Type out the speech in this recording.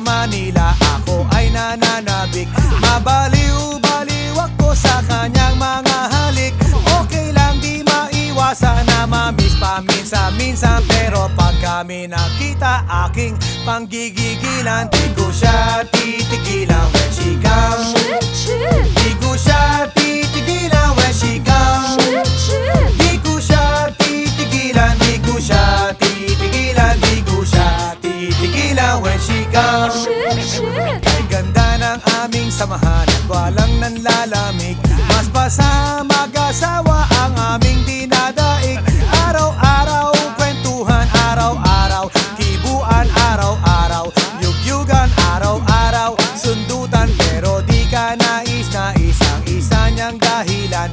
Manila Ako ay nananabik. Mabaliw-baliw ako sa kanyang mga halik. Okay lang di maiwasan na mamiss paminsan-minsan Pero pag kami nakita aking panggigigilan Di ko siya titigilan chika. Shit, Ganda ng aming samahan walang nanlalamig. Mas pa sa ang aming dinadaig. Araw-araw kwentuhan, araw-araw Kibuan, araw-araw Yugyugan, araw-araw Sundutan. Pero di ka nais-nais Ang isa niyang dahilan.